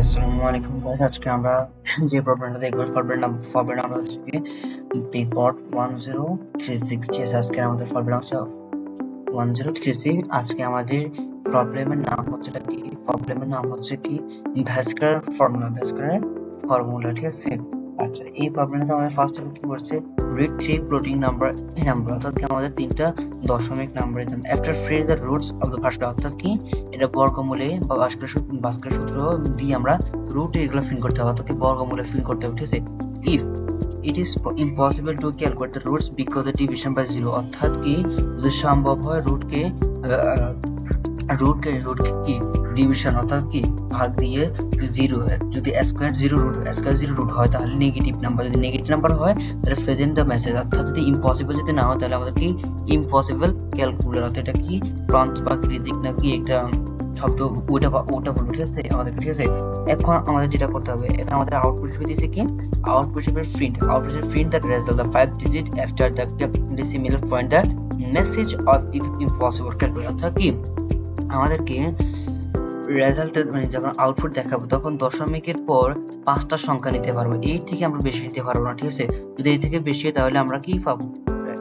আসসালামু আলাইকুম গাইস আজকে আমরা যে প্রবলেমটা দেখব প্রবলেম প্রবলেম আমরা হচ্ছে বিকট ওয়ান জিরো থ্রি সিক্স ঠিক আজকে আমাদের প্রবলেম হচ্ছে ওয়ান জিরো থ্রি সিক্স আজকে আমাদের প্রবলেমের নাম হচ্ছে কি? প্রবলেমের নাম হচ্ছে কি? ভ্যাসকার ফর্মুলা ভ্যাসকারের ফর্মুলা ঠিক আছে? আচ্ছা এই প্রবলেমটা আমাদের ফার্স্ট কি করছে? Read three floating number number অর্থাৎ কি আমাদের তিনটা দশমিক নাম্বার দিতাম after free the roots of the Bhaskar অর্থাৎ কি? এটা বর্গমূলে বা ভাস্কর সূত্র ভাস্কর সূত্র দিয়ে আমরা রুট এগুলো ফিল করতে হবে, অর্থাৎ কি বর্গমূলে ফিল করতে হবে, ঠিক আছে? If it is impossible to calculate the roots because the division by zero অর্থাৎ কি যদি সম্ভব হয় রুটকে রুটকে রুটকে কি ডিভিশন অর্থাৎ কি? ভাগ দিয়ে জিরো যদি square zero root square zero root হয়, তাহলে নেগেটিভ নাম্বার যদি নেগেটিভ নাম্বার হয়, তাহলে প্রেজেন্ট দ্য মেসেজ অর্থাৎ যদি ইম্পসিবল যদি না হয়, তাহলে আমাদের কি? ইম্পসিবল ক্যালকুলেট অর্থাৎ এটা কি? প্রান্ত বা ক্রিজিক না কি একটা শব্দ ওটা ওটা বলব ঠিক আছে? আমাদের ঠিক আছে? এখন আমাদের যেটা করতে হবে, এখন আমাদের আউটপুট হিসেবে দিয়েছে কি? আউটপুট হিসেবে প্রিন্ট আউটপুট হিসেবে print the result the five digit after the decimal point the message of impossible calculate অর্থাৎ কি? আমাদেরকে রেজাল্ট মানে যখন আউটপুট দেখাবো, তখন দশমিকের পর পাঁচটা সংখ্যা নিতে পারব। এই থেকে আমরা বেশি নিতে পারব না, ঠিক আছে? যদি এই থেকে বেশি হয়, তাহলে আমরা কি পাবো?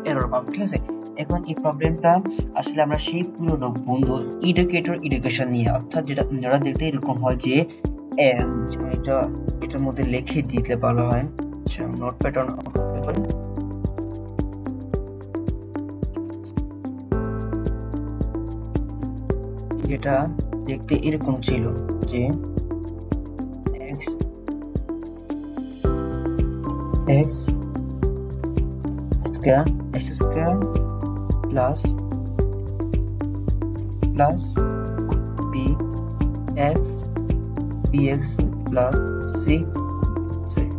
এরর পাবো, ঠিক আছে? এখন এই প্রবলেমটা আসলে আমরা সেই পুরনো বন্ধু এডুকেটর এডুকেশন নিয়ে, অর্থাৎ যেটা, যারা দেখতে এরকম হয় যে এটা, এটার মধ্যে লিখে দিতে ভালো হয়। আচ্ছা নোট যেটা দেখতে এরকম ছিল যে square x square plus plus b x bx plus c sorry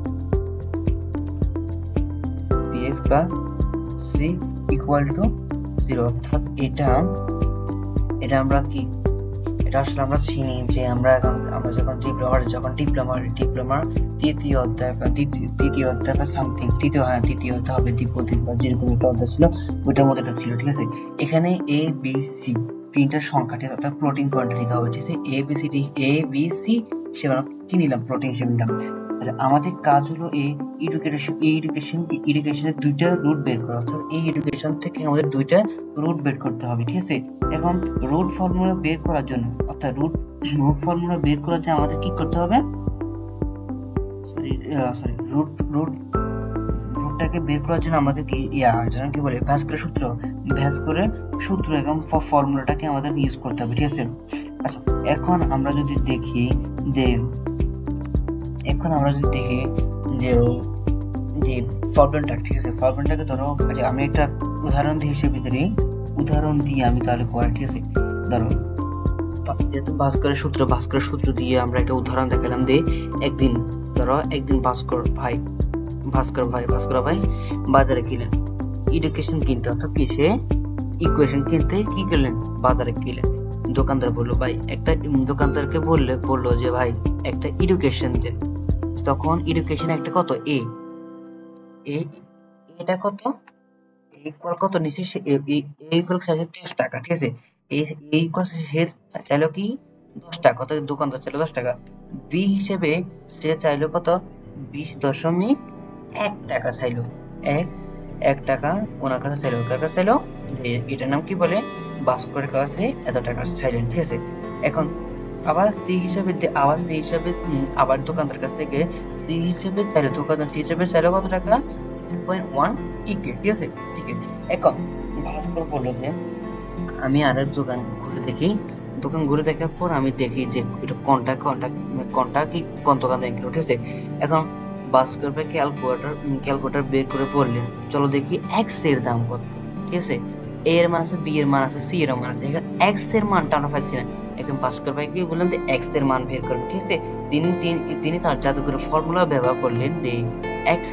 bx plus c equal to zero অর্থাৎ এটা এটা আমরা কি এটা আসলে আমরা চিনি যে আমরা এখন আমরা যখন ডিপ্লোমার যখন ডিপ্লোমার ডিপ্লোমার তৃতীয় অধ্যায় তৃতীয় অধ্যায় বা সামথিং তৃতীয় হ্যাঁ তৃতীয় অধ্যায় হবে দ্বিপদী বা যেরকম একটা অধ্যায় ছিল ওইটার মধ্যে এটা ছিল ঠিক আছে এখানে এ বি সি তিনটার সংখ্যাটি অর্থাৎ প্রোটিন কোয়ান্টিটি দিতে হবে ঠিক আছে A B C A B C হিসেবে কি নিলাম প্রোটিন হিসেবে নিলাম আচ্ছা আমাদের কাজ হলো এই এডুকেশন এই এডুকেশন এডুকেশনের দুইটা রুট বের করা। অর্থাৎ এই এডুকেশন থেকে আমাদের দুইটা রুট বের করতে হবে, ঠিক আছে? এখন রুট ফর্মুলা বের করার জন্য, অর্থাৎ রুট রুট ফর্মুলা বের করার জন্য আমাদের কি করতে হবে? সরি রুট রুট রুটটাকে বের করার জন্য আমাদের কি ইয়া যেন কি বলে ভাস্করের সূত্র ভাস্করের সূত্র এবং ফর্মুলাটাকে আমাদের ইউজ করতে হবে, ঠিক আছে? আচ্ছা এখন আমরা যদি দেখি যে এখন আমরা যদি দেখি যে যে প্রবলেমটা ঠিক আছে? প্রবলেমটাকে ধরো আচ্ছা আমি একটা উদাহরণ দিয়ে হিসেবে ধরি উদাহরণ দিয়ে আমি তাহলে করি, ঠিক আছে? ধরো যেহেতু ভাস্করের সূত্র ভাস্করের সূত্র দিয়ে আমরা একটা উদাহরণ দেখালাম যে একদিন, ধরো, একদিন ভাস্কর ভাই ভাস্কর ভাই ভাস্কর ভাই বাজারে গেলেন। এডুকেশন কিনতে, অর্থাৎ কি সে ইকুয়েশন কিনতে কি করলেন? বাজারে গেলেন। দোকানদার বলল, ভাই, একটা দোকানদারকে বললে, বলল যে, ভাই, একটা এডুকেশন দেন। তখন এডুকেশন একটা কত? এ এটা কত? ইকুয়াল কত নিচে ইকুয়াল দশ টাকা, ঠিক আছে? এই সে চাইলো কি? দশ টাকা দোকানদার চাইলো দশ টাকা। বি হিসেবে সে চাইলো কত? বিশ দশমিক এক টাকা চাইলো। এক এক টাকা, ওনার কাছে চাইলো, কার কাছে চাইলো? যে এটার নাম কি বলে? ভাস্করের কাছে, এত টাকা চাইলেন, ঠিক আছে? এখন আবার সি হিসাবে আবার সি হিসাবে আবার দোকানদার কাছ থেকে সি হিসাবে চাইলো, দোকানদার সি হিসাবে চাইলো কত টাকা? পয়েন্ট ওয়ান টিকিট ঠিক আছে? টিকিট এখন ভাস্কর বলল যে, আমি আরেক দোকান ঘুরে দেখি। দোকান ঘুরে দেখার পর আমি দেখি যে, এটা কোনটা কোনটা কোনটা কি, কোন দোকান থেকে ঠিক আছে? এখন ভাস্কর ক্যালকুলেটর বের করে পড়লেন। চলো দেখি এক্সের দাম কত। ঠিক আছে? এ এর মান আছে বি এর মান আছে সি এর মান আছে। এখানে এক্সের পাচ্ছি না। ভাস্কর বললেন যে এক্সের মান বের ঠিক আছে? তিনি তিনি তার জাদুঘরের ফর্মুলা ব্যবহার করলেন যে এক্স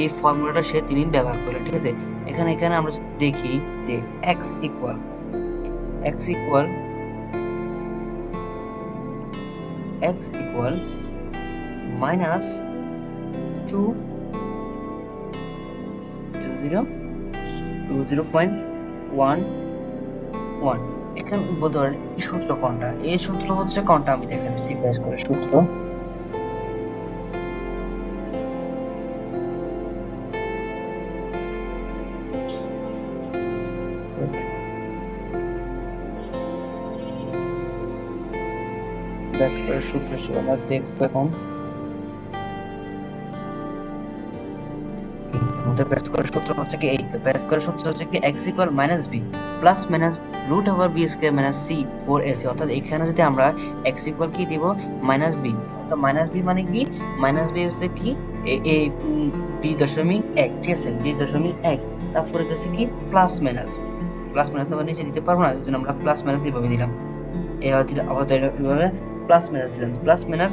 এই ফর্মুলাটা সে তিনি ব্যবহার করলেন। ঠিক আছে? এখানে এখানে আমরা দেখি যে x equal x equal x equal minus এখানে বলতে পারেন এই সূত্র কোনটা? এই সূত্র হচ্ছে কোনটা? আমি দেখে দিচ্ছি করে সূত্র। সূত্র ছিল আমরা দেখব এখন। আমাদের ব্যাস করে সূত্র হচ্ছে কি এই তো করে সূত্র হচ্ছে কি x minus B plus minus root over B minus C four AC অর্থাৎ এখানে যদি আমরা x ইকুয়াল কি দিব? মাইনাস বি অর্থাৎ মাইনাস বি মানে কি? মাইনাস বি হচ্ছে কি? এ বি দশমিক এক, ঠিক আছে? বি দশমিক এক। তারপরে হচ্ছে কি? প্লাস মাইনাস প্লাস মাইনাস তো নিচে দিতে পারব না, এই জন্য আমরা প্লাস মাইনাস এইভাবে দিলাম। এবার দিলাম আবার এইভাবে প্লাস মাইনাস দিলাম। প্লাস মাইনাস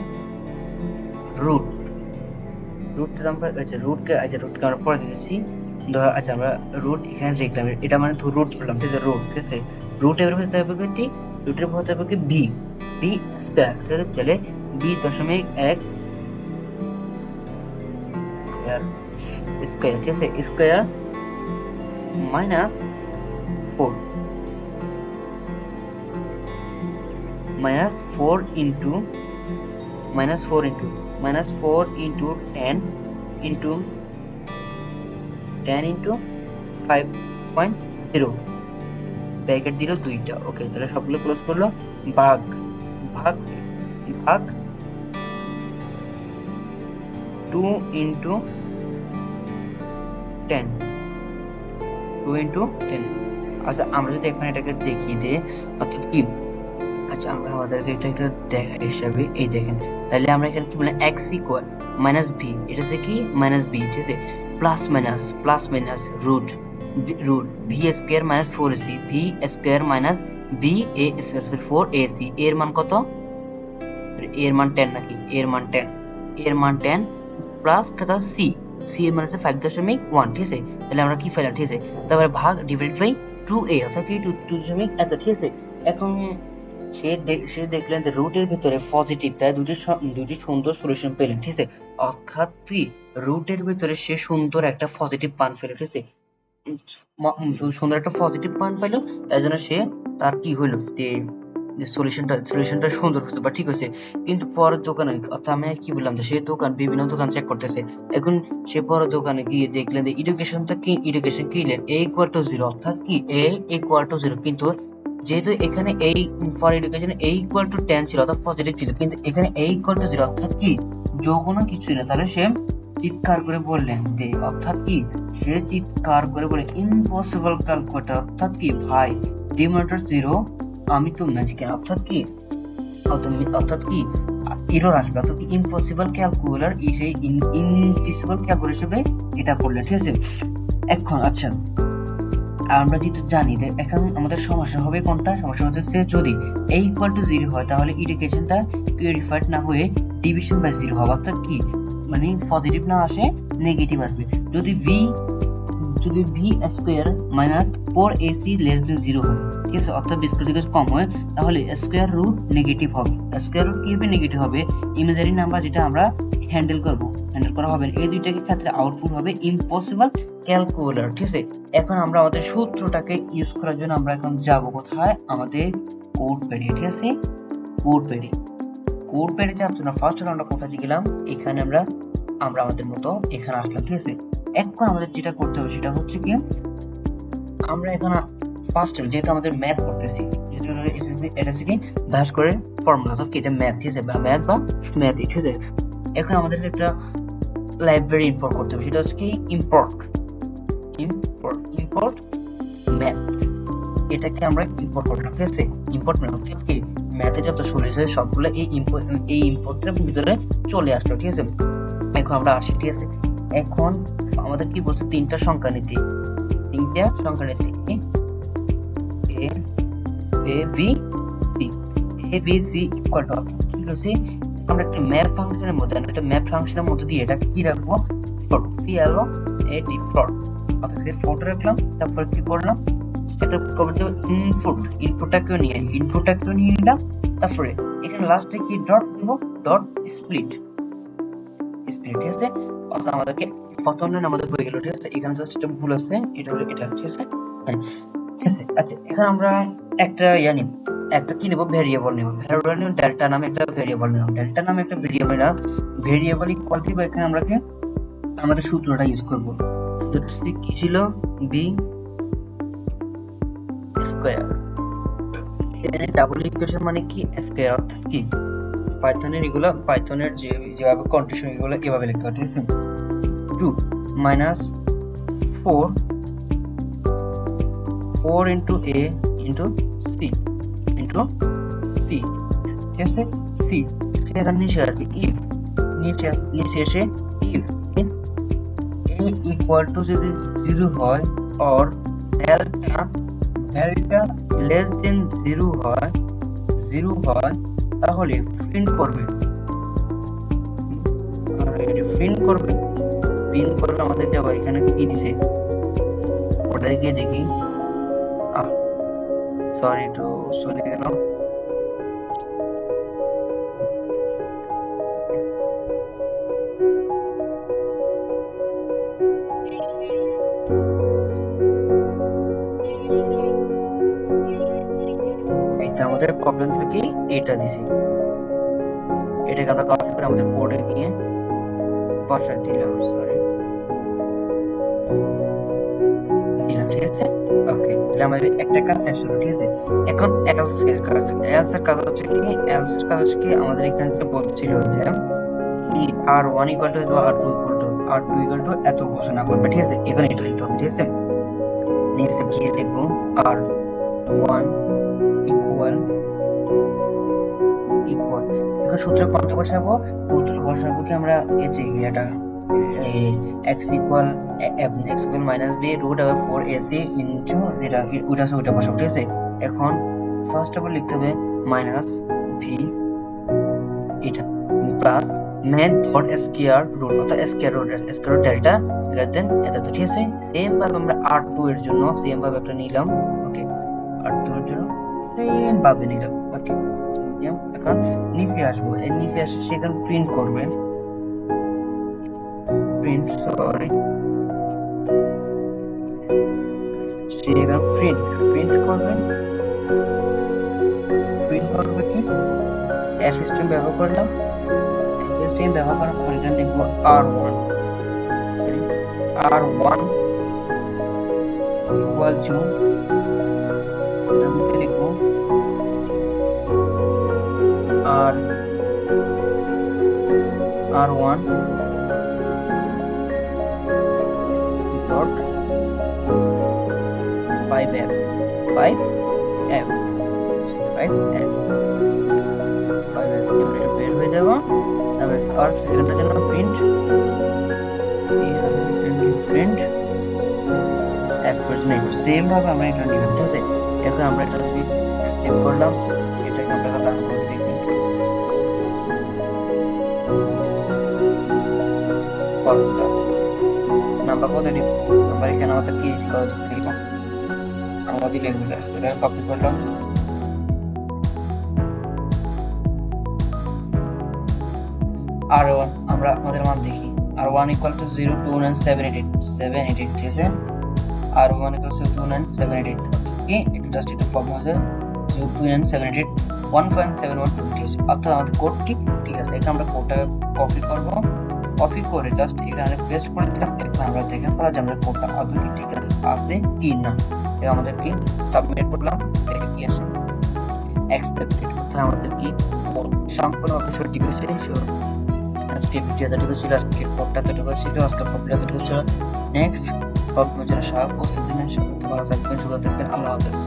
রুট রুট আমরা আচ্ছা রুটকে আচ্ছা রুটকে আমরা পরে দিতেছি। ধর আচ্ছা আমরা রুট এখানে লিখলাম এটা মানে তো রুট ধরলাম ঠিক আছে রুট ঠিক আছে? রুট এর হতে হবে কি? রুটের হতে হবে কি? বি বি স্কয়ার ঠিক আছে? তাহলে বি দশমিক এক স্কয়ার স্কয়ার ঠিক আছে? Square minus four minus 4 into, minus 4 into minus 4 into 10 into 10 into 5.0 bracket দিল দুইটা। ওকে তাহলে সবগুলো ক্লোজ করল। ভাগ ভাগ ভাগ 2 into 10 2 into 10 আচ্ছা আমরা যদি এখানে এটাকে দেখিয়ে দিই, অর্থাৎ কি? আচ্ছা আমরা আমাদেরকে এটা একটা দেখা হিসাবে, এই দেখেন। তাহলে আমরা এখানে কি বললাম? x ইকুয়াল মাইনাস বি এটা কি? মাইনাস বি ঠিক আছে? Plus minus plus minus root root V square minus four AC V square minus B A four AC এর মান কত? এর মান টেন নাকি? এর মান টেন এর মান টেন প্লাস কত? সি সি এর মান হচ্ছে ফাইভ দশমিক ওয়ান ঠিক আছে? তাহলে আমরা কি পেলাম ঠিক আছে? তারপরে ভাগ ডিভাইড বাই টু এ অর্থাৎ কি? টু দশমিক এত, ঠিক আছে? এখন সে সে দেখলেন যে রুটের ভিতরে পজিটিভ তাই দুটি দুটি সুন্দর সলিউশন পেলেন, ঠিক আছে? অর্থাৎ কি? রুটের ভিতরে সে সুন্দর একটা পজিটিভ পান পেল, ঠিক আছে? সুন্দর একটা পজিটিভ পান পেল, তাই জন্য সে তার কি হলো, যে সলিউশনটা সলিউশনটা সুন্দর হচ্ছে, বা ঠিক কিন্তু পরের দোকানে, অর্থাৎ আমি কি বললাম যে, সে দোকান, বিভিন্ন দোকান চেক করতেছে। এখন সে পরের দোকানে গিয়ে দেখলেন যে এডুকেশনটা কি এডুকেশন কি নিলেন এ ইকুয়াল টু জিরো অর্থাৎ কি, এ ইকুয়াল টু জিরো কিন্তু যেহেতু এখানে এই for education A equal to ten ছিল অর্থাৎ পজিটিভ ছিল, কিন্তু এখানে এ ইকুয়াল টু জিরো অর্থাৎ কি? যোগ কোনো কিছু না। তাহলে সে চিৎকার করে বললেন যে, অর্থাৎ কি? সে চিৎকার করে বলে ইম্পসিবল ক্যালকুলেটর অর্থাৎ কি? ভাই ডিমোটার জিরো আমি তো ম্যাজিক অর্থাৎ কি? অর্থাৎ কি? এরর আসবে। অর্থাৎ ইম্পসিবল ক্যালকুলেটর সেই ইনপিসিবল ক্যালকুলেটর হিসেবে এটা বললেন ঠিক আছে? এখন আচ্ছা আমরা যেহেতু জানি যে এখন আমাদের সমস্যা হবে কোনটা, সমস্যা হচ্ছে যদি a ইকুয়াল টু জিরো হয়, তাহলে ইন্টিগ্রেশনটা পিউরিফাইড না হয়ে ডিভিশন বাই জিরো হবে। অর্থাৎ কি? মানে পজিটিভ না আসে নেগেটিভ আসবে। যদি v যদি v square minus four AC less than zero হয়, ঠিক আছে? অর্থাৎ বিস্কুট থেকে কম হয়, তাহলে স্কোয়ার রুট নেগেটিভ হবে। স্কোয়ার রুট কি হবে? নেগেটিভ হবে। ইমেজারি নাম্বার যেটা আমরা হ্যান্ডেল করব। হ্যান্ডেল করা হবে। এই দুইটাকে ক্ষেত্রে আউটপুট হবে ইম্পসিবল ক্যালকুলেটর ঠিক আছে? এখন আমরা আমাদের সূত্রটাকে ইউজ করার জন্য আমরা এখন যাব কোথায়? আমাদের কোড পেডে ঠিক আছে? কোড পেডে কোড পেডে যাওয়ার জন্য ফার্স্ট আমরা কোথায় গেলাম? এখানে আমরা আমরা আমাদের মতো এখানে আসলাম, ঠিক আছে? এখন আমাদের যেটা করতে হবে সেটা হচ্ছে কি, আমরা এখানে ফার্স্ট যেহেতু আমাদের ম্যাথ করতেছি যেটা এটা হচ্ছে কি ভাস করে ফর্মুলা অর্থাৎ কি, এটা ম্যাথ ঠিক আছে? বা ম্যাথ বা ম্যাথ ঠিক আছে? এখন আমাদেরকে একটা লাইব্রেরি ইম্পোর্ট করতে হবে। সেটা হচ্ছে কি? ইম্পোর্ট ইম্পোর্ট ইম্পোর্ট ম্যাথ এটাকে আমরা ইম্পোর্ট করলাম ঠিক আছে? ইম্পোর্ট ম্যাথ অর্থাৎ কি? ম্যাথে যত সলিউশন সবগুলো এই ইম্পোর্ট এই ইম্পোর্টের ভিতরে চলে আসলো, ঠিক আছে? এখন আমরা আসি, ঠিক আছে? এখন আমাদের কি বলছে? তিনটা সংখ্যা নিতে। তিনটা সংখ্যা নিতে। A B, C. A, B, C equal to কি বলছে? আমরা একটা ম্যাপ ফাংশনের মধ্যে, একটা ম্যাপ ফাংশনের মধ্যে দিয়ে এটা কি রাখব? Float P L O A T float float রাখলাম, তারপর কি করলাম? সেটা কবে দেব ইনপুট ইনপুটটাকেও নিয়ে ইনপুটটাকেও নিয়ে নিলাম, তারপরে এখানে লাস্টে কি ডট দেব? ডট স্প্লিট স্প্লিট ঠিক আছে? অর্থাৎ আমাদেরকে প্রথম লাইন আমাদের হয়ে গেল, ঠিক আছে? এখানে জাস্ট একটা ভুল আছে, এটা হলো, এটা ঠিক আছে হ্যাঁ ঠিক আছে? আচ্ছা এখানে আমরা একটা ইয়া নিব একটা কি নেব? ভেরিয়েবল নেব। ভেরিয়েবল নেব ডেল্টা নামে একটা ভেরিয়েবল নেব ডেল্টা নামে একটা ভেরিয়েবল না ভেরিয়েবল ইকুয়াল দিব এখানে আমরা কি আমাদের সূত্রটা ইউজ করব। সূত্রটি কি ছিল? বি স্কয়ার এখানে ডাবল ইকুয়েশন মানে কি? স্কয়ার অর্থাৎ কি? পাইথনের এগুলো পাইথনের যে, যেভাবে কন্ডিশন এগুলো, এভাবে লিখতে হয় ঠিক আছে? Two minus four four into A into C into C. ঠিক আছে? সি। সেখানে নিচে আসবে ইফ। নিচে নিচে এসে ইফ। এ ইকুয়াল টু যদি জিরো হয় or delta delta less than zero হয় জিরো হয়, তাহলে প্রিন্ট করবে। প্রিন্ট করবে। প্রিন্ট করবে আমাদের যাব এখানে কি দিছে? ওটা গিয়ে দেখি। একটু চলে গেল এটা আমাদের প্রবলেম ছিল কি? এটা দিছে। এটাকে আমরা কপি করে আমাদের বোর্ডে গিয়ে বসাই দিলাম সরি তাহলে আমাদের একটা কাজ শেষ হলো, ঠিক আছে? এখন এলস এর কাজ এলস এর কাজ হচ্ছে কি এলস এর কাজ হচ্ছে কি, আমাদের এখানে যে বলছিল যে কি R one equal to R two equal to R two equal to এত ঘোষণা করবে, ঠিক আছে? এখানে এটা লিখতে হবে, ঠিক আছে? নেক্সট গিয়ে লিখব আর ওয়ান ইকুয়াল ইকুয়াল এখন সূত্র কোনটা বসাবো? সূত্র বসাবো কি আমরা এই যে এটা x equal x equal minus b root over 4 ac যেটা ওটা আছে ওটা বসাবো ঠিক আছে? এখন ফার্স্ট অফ অল লিখতে হবে মাইনাস v, এটা plus man dot square root অর্থাৎ square root square delta greater than এটা তো, ঠিক আছে? সেম ভাবে আমরা r2 এর জন্য সেম ভাবে একটা নিলাম ওকে r2 এর জন্য সেম ভাবে নিলাম ওকে এখন নিচে আসব নিচে আসে সেখানে প্রিন্ট করবে প্রিন্ট সরি সেখানে প্রিন্ট প্রিন্ট করবে প্রিন্ট করবে কি? এফ ব্যবহার করলাম এফ ব্যবহার করার পর এখানে লিখব R one R one equal to লিখব R R one 5 m 5 m 5 m 5 m এটা বের হয়ে যাব তারপরে স্কার্ফ এখানে গেল প্রিন্ট প্রিন্ট অ্যাপ্রোচনে সেম ভাবে আমরা এটা নিলাম ঠিক আছে এখন আমরা এটা যদি সেভ করলাম এটাকে আমরা রান করে দেখি ফর্মুলা নাম্বার কত নাম্বার এখানে আমাদের কি কত থেকে আমাদের এগুলো এটা কপি করলাম আর ওয়ান আমরা আমাদের মান দেখি। R one equal to zero two nine seven eight eight seven eight eight ঠিক আছে? R one equal to two nine seven eight eight কি একটু জাস্ট একটু ফর্ম আছে zero two nine seven eight eight one point seven one two ঠিক আছে? অর্থাৎ আমাদের কোড কি? ঠিক আছে, এখানে আমরা কোডটাকে কপি করব। কপি করে জাস্ট এখানে পেস্ট করে দিলাম। এখন আমরা দেখে পড়া যে আমাদের কোডটা আদৌ ঠিক আছে আছে কি না। এটা আমাদের কি সাবমিট করলাম এটা কি আসে। অ্যাকসেপ্টেড অর্থাৎ আমাদের কি সম্পূর্ণ সঠিক হয়েছে আজকে ভিডিও যতটুকু ছিল, আজকে কোডটা যতটুকু ছিল, আজকে প্রক্রিয়া যতটুকু ছিল। নেক্সট প্রবলেম যেন সহায়ক প্রস্তুতি দিন সবাই ভালো থাকবেন, সুস্থ থাকবেন। আল্লাহ হাফেজ।